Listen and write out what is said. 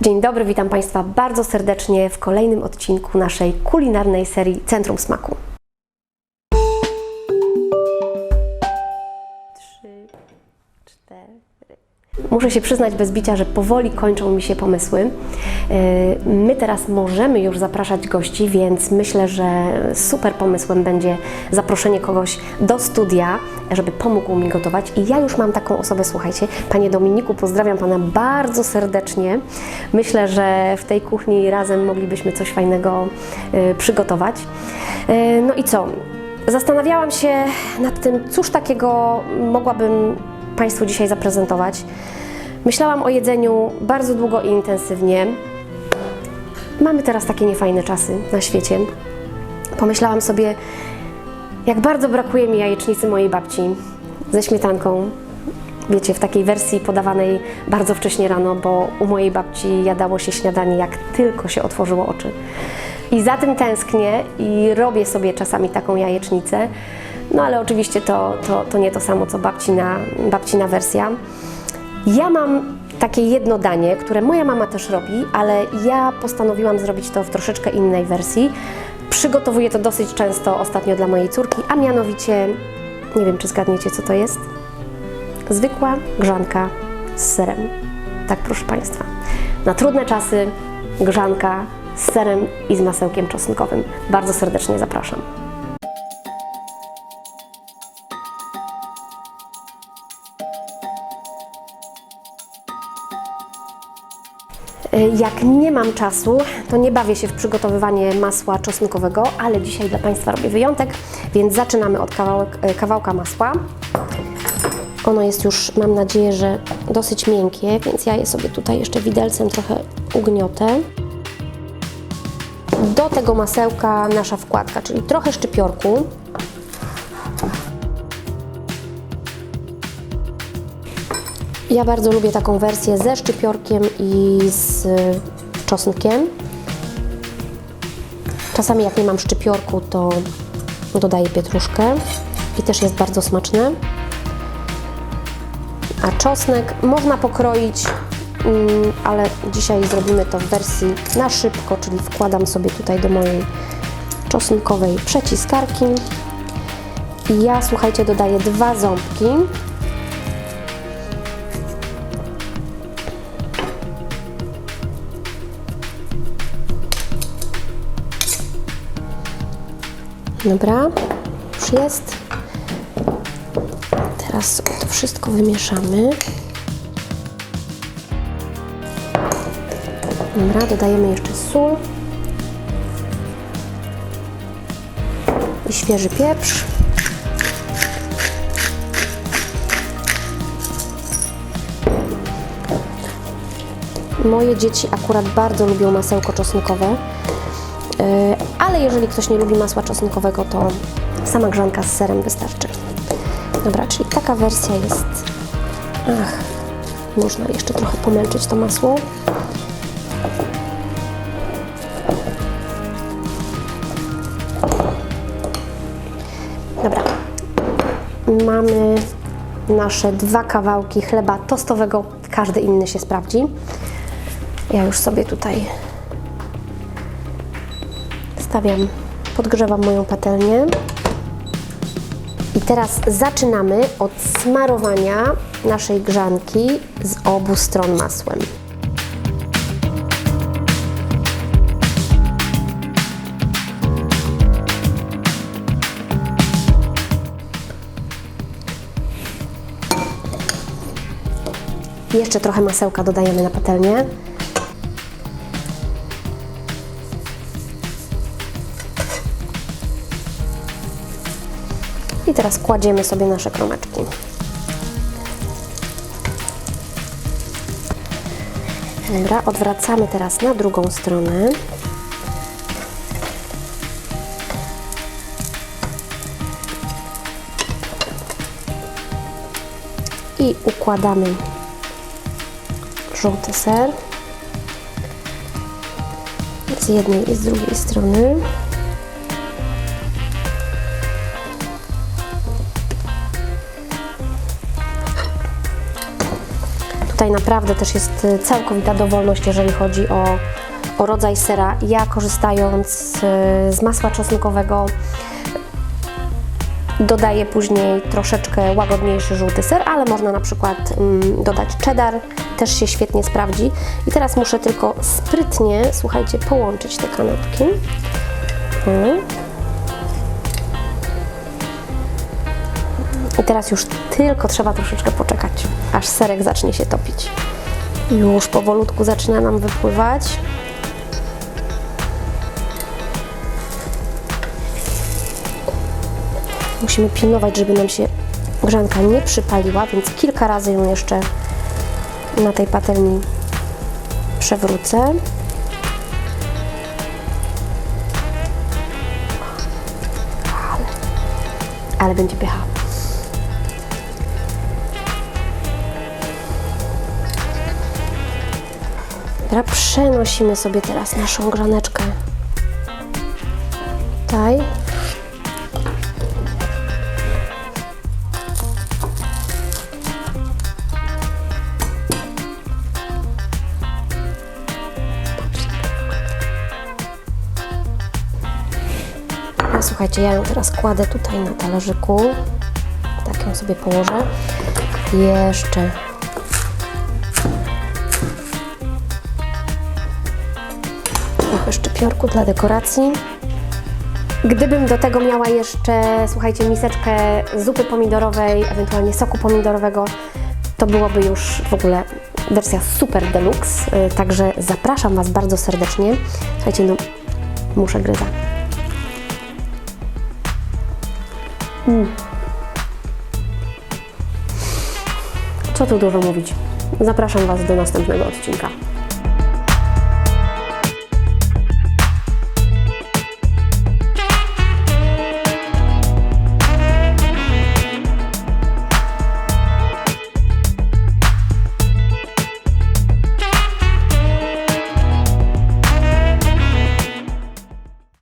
Dzień dobry, witam Państwa bardzo serdecznie w kolejnym odcinku naszej kulinarnej serii Centrum Smaku. Muszę się przyznać bez bicia, że powoli kończą mi się pomysły. Yy, My teraz możemy już zapraszać gości, więc myślę, że super pomysłem będzie zaproszenie kogoś do studia, żeby pomógł mi gotować. I ja już mam taką osobę, słuchajcie, Panie Dominiku, pozdrawiam Pana bardzo serdecznie. Myślę, że w tej kuchni razem moglibyśmy coś fajnego yy, przygotować. Yy, No i co? Zastanawiałam się nad tym, cóż takiego mogłabym Państwu dzisiaj zaprezentować. Myślałam o jedzeniu bardzo długo i intensywnie. Mamy teraz takie niefajne czasy na świecie. Pomyślałam sobie, jak bardzo brakuje mi jajecznicy mojej babci ze śmietanką. Wiecie, w takiej wersji podawanej bardzo wcześnie rano, bo u mojej babci jadało się śniadanie, jak tylko się otworzyło oczy. I za tym tęsknię i robię sobie czasami taką jajecznicę. No ale oczywiście to, to, to nie to samo, co babcina, babcina wersja. Ja mam takie jedno danie, które moja mama też robi, ale ja postanowiłam zrobić to w troszeczkę innej wersji. Przygotowuję to dosyć często ostatnio dla mojej córki, a mianowicie, nie wiem czy zgadniecie co to jest, zwykła grzanka z serem. Tak proszę Państwa. Na trudne czasy grzanka z serem i z masełkiem czosnkowym. Bardzo serdecznie zapraszam. Jak nie mam czasu, to nie bawię się w przygotowywanie masła czosnkowego, ale dzisiaj dla Państwa robię wyjątek, więc zaczynamy od kawałek, e, kawałka masła. Ono jest już, mam nadzieję, że dosyć miękkie, więc ja je sobie tutaj jeszcze widelcem trochę ugniotę. Do tego masełka nasza wkładka, czyli trochę szczypiorku. Ja bardzo lubię taką wersję ze szczypiorkiem i z czosnkiem. Czasami jak nie mam szczypiorku, to dodaję pietruszkę i też jest bardzo smaczne. A czosnek można pokroić, mm, ale dzisiaj zrobimy to w wersji na szybko, czyli wkładam sobie tutaj do mojej czosnkowej przeciskarki. I ja, słuchajcie, dodaję dwa ząbki. Dobra, już jest. Teraz to wszystko wymieszamy. Dobra, dodajemy jeszcze sól i świeży pieprz. Moje dzieci akurat bardzo lubią masełko czosnkowe. Yy, ale jeżeli ktoś nie lubi masła czosnkowego, to sama grzanka z serem wystarczy. Dobra, czyli taka wersja jest. Ach, można jeszcze trochę pomęczyć to masło. Dobra, mamy nasze dwa kawałki chleba tostowego, każdy inny się sprawdzi. Ja już sobie tutaj stawiam, podgrzewam moją patelnię. I teraz zaczynamy od smarowania naszej grzanki z obu stron masłem. Jeszcze trochę masełka dodajemy na patelnię. I teraz kładziemy sobie nasze kromeczki. Dobra, odwracamy teraz na drugą stronę. I układamy żółty ser z jednej i z drugiej strony. Tutaj naprawdę też jest y, całkowita dowolność, jeżeli chodzi o, o rodzaj sera. Ja korzystając y, z masła czosnkowego dodaję później troszeczkę łagodniejszy żółty ser, ale można na przykład mm, dodać cheddar, też się świetnie sprawdzi. I teraz muszę tylko sprytnie, słuchajcie, połączyć te kanapki. Mm. I teraz już tylko trzeba troszeczkę poczekać, aż serek zacznie się topić. Już powolutku zaczyna nam wypływać. Musimy pilnować, żeby nam się grzanka nie przypaliła, więc kilka razy ją jeszcze na tej patelni przewrócę. Ale, ale będzie pycha. Przenosimy sobie teraz naszą grzaneczkę tutaj. No, słuchajcie, ja ją teraz kładę tutaj na talerzyku. Tak ją sobie położę. Jeszcze trochę szczypiorku dla dekoracji. Gdybym do tego miała jeszcze, słuchajcie, miseczkę zupy pomidorowej, ewentualnie soku pomidorowego, to byłoby już w ogóle wersja super deluxe. Y, Także zapraszam Was bardzo serdecznie. Słuchajcie, no muszę gryza. Co tu dużo mówić. Zapraszam Was do następnego odcinka.